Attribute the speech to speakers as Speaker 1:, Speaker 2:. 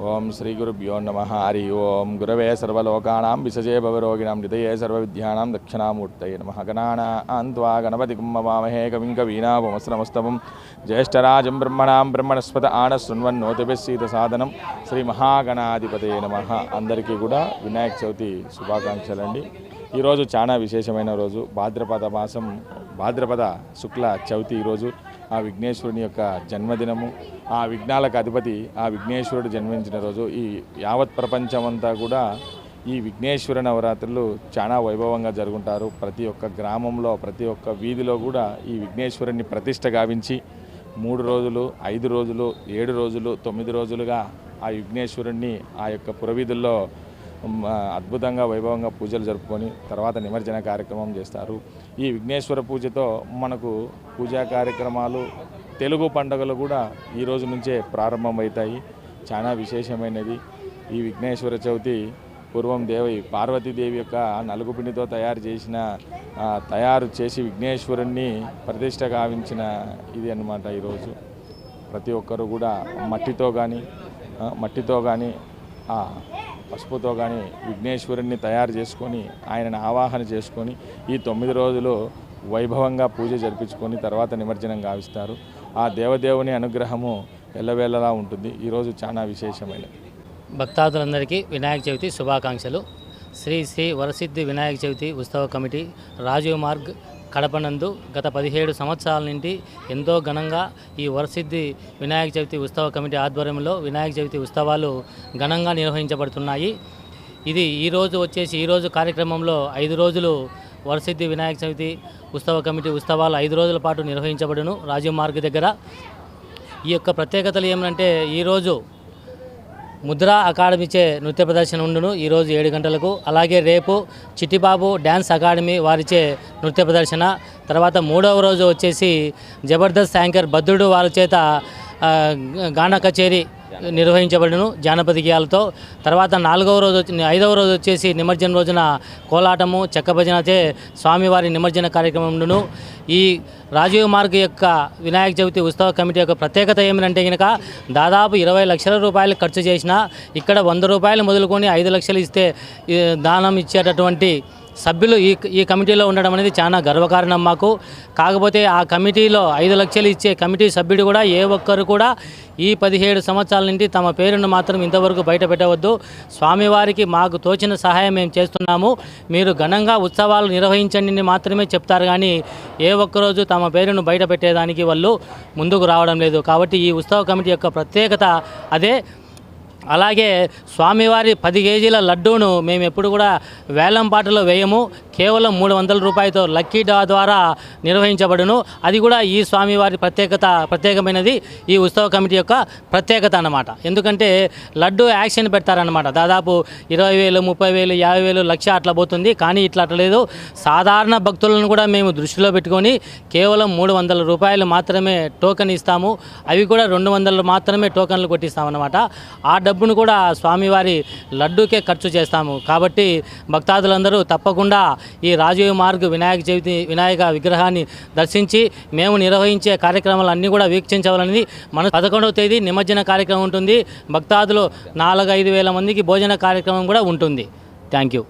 Speaker 1: ఓం శ్రీ గురుభ్యో నమ. హరి ఓం. గురవే సర్వలోకానాం విసజే భవరోగిణాం నితయే సర్వవిద్యానాం దక్షిణామూర్తయే నమ. గణాన అంత్వా గణపతి కుంభవామహే కవిం కవీనాపమస్రమస్తవం జ్యేష్ఠరాజం బ్రహ్మణాం బ్రహ్మణస్పత ఆన శృణ్వన్నోతిభిస్సీత సాధనం. శ్రీ మహాగణాధిపతే నమ. అందరికీ కూడా వినాయక చవితి శుభాకాంక్షలండి. ఈరోజు చాలా విశేషమైన రోజు. భాద్రపద మాసం భాద్రపద శుక్ల చవితి ఈరోజు. ఆ విఘ్నేశ్వరుని యొక్క జన్మదినము ఆ విఘ్నాలకు అధిపతి ఆ విఘ్నేశ్వరుడు జన్మించిన రోజు. ఈ యావత్ ప్రపంచమంతా కూడా ఈ విఘ్నేశ్వర నవరాత్రులు చాలా వైభవంగా జరుగుంటారు. ప్రతి ఒక్క గ్రామంలో ప్రతి ఒక్క వీధిలో కూడా ఈ విఘ్నేశ్వరుని ప్రతిష్ట గావించి మూడు రోజులు ఐదు రోజులు ఏడు రోజులు తొమ్మిది రోజులుగా ఆ విఘ్నేశ్వరుణ్ణి ఆ యొక్క పురవీధుల్లో అద్భుతంగా వైభవంగా పూజలు జరుపుకొని తర్వాత నిమజ్జన కార్యక్రమం చేస్తారు. ఈ విఘ్నేశ్వర పూజతో మనకు పూజా కార్యక్రమాలు తెలుగు పండుగలు కూడా ఈ రోజు నుంచే ప్రారంభమవుతాయి. చాలా విశేషమైనది. ఈ విఘ్నేశ్వర చవితి పూర్వం దేవి పార్వతీదేవి యొక్క నలుగుపిండితో తయారు చేసిన తయారు చేసి విఘ్నేశ్వరుణ్ణి ప్రతిష్ట గావించిన ఇది అన్నమాట ఈరోజు ప్రతి ఒక్కరు కూడా మట్టితో కానీ మట్టితో కానీ పసుపుతో కానీ విఘ్నేశ్వరుణ్ణి తయారు చేసుకొని ఆయనను ఆవాహన చేసుకొని ఈ తొమ్మిది రోజులు వైభవంగా పూజ జరిపించుకొని తర్వాత నిమజ్జనం గావిస్తారు. ఆ దేవదేవుని అనుగ్రహము ఎల్లవేళలా ఉంటుంది. ఈరోజు చాలా విశేషమైనది.
Speaker 2: భక్తాదులందరికీ వినాయక చవితి శుభాకాంక్షలు. శ్రీ శ్రీ వరసిద్ధి వినాయక చవితి ఉత్సవ కమిటీ రాజీవ్ మార్గ్ కడపనందు గత పదిహేడు సంవత్సరాల నుండి ఎంతో ఘనంగా ఈ వరసిద్ధి వినాయక చవితి ఉత్సవ కమిటీ ఆధ్వర్యంలో వినాయక చవితి ఉత్సవాలు ఘనంగా నిర్వహించబడుతున్నాయి. ఇది ఈరోజు వచ్చేసి ఈరోజు కార్యక్రమంలో ఐదు రోజులు వరసిద్ధి వినాయక చవితి ఉత్సవ కమిటీ ఉత్సవాలు ఐదు రోజుల పాటు నిర్వహించబడును రాజీవ్ మార్గ్ దగ్గర. ఈ యొక్క ప్రత్యేకతలు ఏమంటే ఈరోజు ముద్రా అకాడమీచే నృత్య ప్రదర్శన ఉండును ఈరోజు ఏడు గంటలకు. అలాగే రేపు చిట్టిబాబు డ్యాన్స్ అకాడమీ వారిచే నృత్య ప్రదర్శన. తర్వాత మూడవ రోజు వచ్చేసి జబర్దస్త్ యాంకర్ భద్రుడు వారి చేత గాన కచేరీ నిర్వహించబడును జానపద గేయాలతో. తర్వాత నాలుగవ రోజు ఐదవ రోజు వచ్చేసి నిమజ్జన రోజున కోలాటము చెక్క భజనచే స్వామివారి నిమజ్జన కార్యక్రమం ఈ రాజీవ్ మార్గ్ యొక్క వినాయక చవితి ఉత్సవ కమిటీ యొక్క ప్రత్యేకత ఏమిటంటే కనుక దాదాపు ఇరవై లక్షల రూపాయలు ఖర్చు చేసిన ఇక్కడ వంద రూపాయలు మొదలుకొని ఐదు లక్షలు ఇస్తే దానం ఇచ్చేటటువంటి సభ్యులు ఈ ఈ కమిటీలో ఉండడం అనేది చాలా గర్వకారణం మాకు. కాకపోతే ఆ కమిటీలో ఐదు లక్షలు ఇచ్చే కమిటీ సభ్యుడు కూడా ఏ ఒక్కరు కూడా ఈ పదిహేడు సంవత్సరాల నుండి తమ పేరును మాత్రం ఇంతవరకు బయట పెట్టవద్దు. స్వామివారికి మాకు తోచిన సహాయం మేము చేస్తున్నాము. మీరు ఘనంగా ఉత్సవాలు నిర్వహించండి మాత్రమే చెప్తారు కానీ ఏ ఒక్కరోజు తమ పేరును బయట పెట్టేదానికి వాళ్ళు ముందుకు రావడం లేదు. కాబట్టి ఈ ఉత్సవ కమిటీ యొక్క ప్రత్యేకత అదే. అలాగే స్వామివారి పది కేజీల లడ్డూను మేము ఎప్పుడు కూడా వేలంపాటలో వేయము. కేవలం మూడు వందల రూపాయలతో లక్కీ డా ద్వారా నిర్వహించబడును. అది కూడా ఈ స్వామివారి ప్రత్యేకత ప్రత్యేకమైనది. ఈ ఉత్సవ కమిటీ యొక్క ప్రత్యేకత అన్నమాట. ఎందుకంటే లడ్డు యాక్షన్ పెడతారనమాట దాదాపు ఇరవై వేలు ముప్పై వేలు యాభై వేలు లక్ష అట్లా పోతుంది. కానీ ఇట్లా అట్లా లేదు. సాధారణ భక్తులను కూడా మేము దృష్టిలో పెట్టుకొని కేవలం మూడు వందల రూపాయలు మాత్రమే టోకెన్ ఇస్తాము. అవి కూడా రెండు వందలు మాత్రమే టోకన్లు కొట్టిస్తామన్నమాట. ఆ డబ్బును కూడా స్వామివారి లడ్డూకే ఖర్చు చేస్తాము. కాబట్టి భక్తాదులందరూ తప్పకుండా ఈ రాజీవ్ మార్గ్ వినాయక చవితి వినాయక విగ్రహాన్ని దర్శించి మేము నిర్వహించే కార్యక్రమాలన్నీ కూడా వీక్షించవాలని మన పదకొండవ తేదీ నిమజ్జన కార్యక్రమం ఉంటుంది. భక్తాదులు నాలుగు ఐదు వేల మందికి భోజన కార్యక్రమం కూడా ఉంటుంది. Thank you